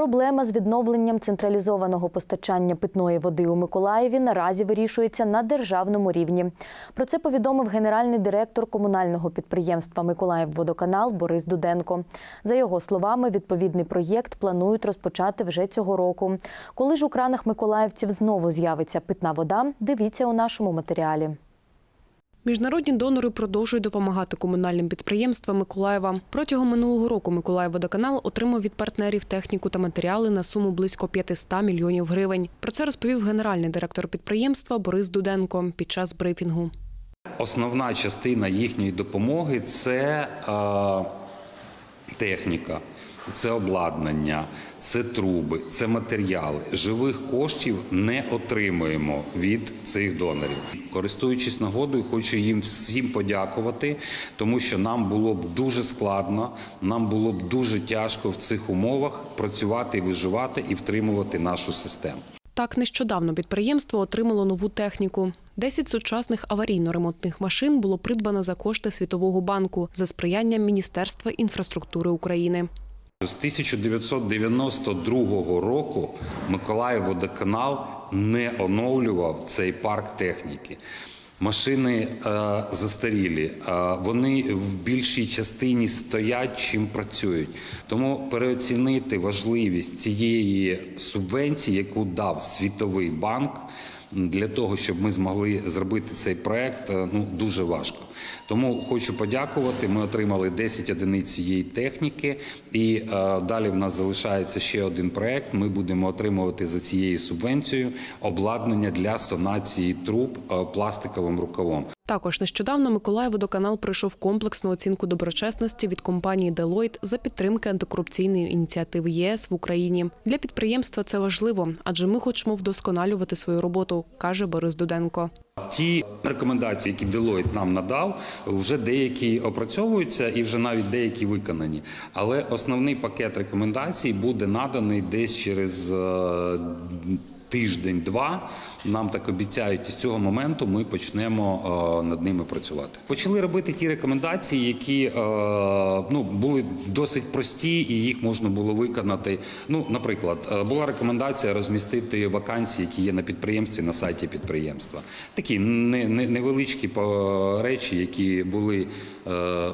Проблема з відновленням централізованого постачання питної води у Миколаєві наразі вирішується на державному рівні. Про це повідомив генеральний директор комунального підприємства Миколаївводоканал Борис Дуденко. За його словами, відповідний проєкт планують розпочати вже цього року. Коли ж у кранах миколаївців знову з'явиться питна вода, дивіться у нашому матеріалі. Міжнародні донори продовжують допомагати комунальним підприємствам Миколаєва. Протягом минулого року Миколаївводоканал отримав від партнерів техніку та матеріали на суму близько 500 мільйонів гривень. Про це розповів генеральний директор підприємства Борис Дуденко під час брифінгу. Основна частина їхньої допомоги це е, техніка, це обладнання, це труби, це матеріали. Живих коштів не отримуємо від цих донорів. Користуючись нагодою, хочу їм всім подякувати, тому що нам було б дуже складно, нам було б дуже тяжко в цих умовах працювати, виживати і втримувати нашу систему. Так, нещодавно підприємство отримало нову техніку. 10 сучасних аварійно-ремонтних машин було придбано за кошти Світового банку за сприянням Міністерства інфраструктури України. З 1992 року Миколаївводоканал не оновлював цей парк техніки. Машини е, застарілі, е, вони в більшій частині стоять, чим працюють. Тому переоцінити важливість цієї субвенції, яку дав Світовий банк, для того, щоб ми змогли зробити цей проект, е, ну дуже важко. Тому хочу подякувати. Ми отримали 10 одиниць цієї техніки, і е, далі в нас залишається ще один проект. Ми будемо отримувати за цією субвенцією обладнання для сонації труб е, пластиковим рукавом. Також нещодавно Миколаївводоканал пройшов комплексну оцінку доброчесності від компанії Deloitte за підтримки антикорупційної ініціативи ЄС в Україні. Для підприємства це важливо, адже ми хочемо вдосконалювати свою роботу, каже Борис Дуденко. Ті рекомендації, які Deloitte нам надав, вже деякі опрацьовуються і вже навіть деякі виконані. Але основний пакет рекомендацій буде наданий десь через е, тиждень-два. Нам так обіцяють, і з цього моменту ми почнемо е, над ними працювати. Почали робити ті рекомендації, які е, ну були досить прості, і їх можна було виконати. Ну, наприклад, е, була рекомендація розмістити вакансії, які є на підприємстві на сайті підприємства. Такі не, не, невеличкі речі, які були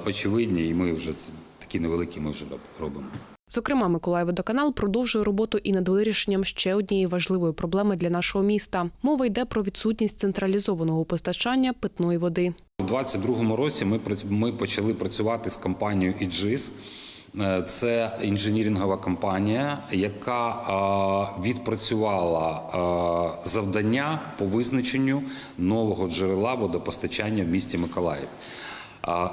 очевидні, і ми вже такі невеликі ми вже робимо. Зокрема, Миколаївводоканал продовжує роботу і над вирішенням ще однієї важливої проблеми для нашого міста. Мова йде про відсутність централізованого постачання питної води. У 2022 році ми почали працювати з компанією «Іджис». Е, Це інженірингова компанія, яка відпрацювала завдання по визначенню нового джерела водопостачання в місті Миколаїв.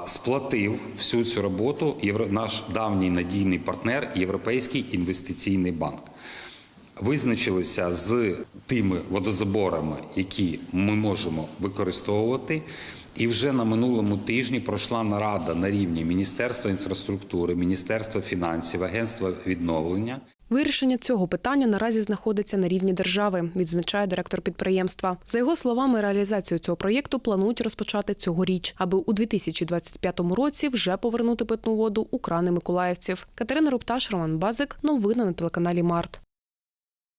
Сплатив всю цю роботу наш давній надійний партнер Європейський інвестиційний банк. Визначилися з тими водозаборами, які ми можемо використовувати. І вже на минулому тижні пройшла нарада на рівні Міністерства інфраструктури, Міністерства фінансів, Агентства відновлення. Вирішення цього питання наразі знаходиться на рівні держави, відзначає директор підприємства. За його словами, реалізацію цього проєкту планують розпочати цьогоріч, аби у 2025 році вже повернути питну воду у крани миколаївців. Катерина Рупташ, Роман Базик. Новини на телеканалі Март.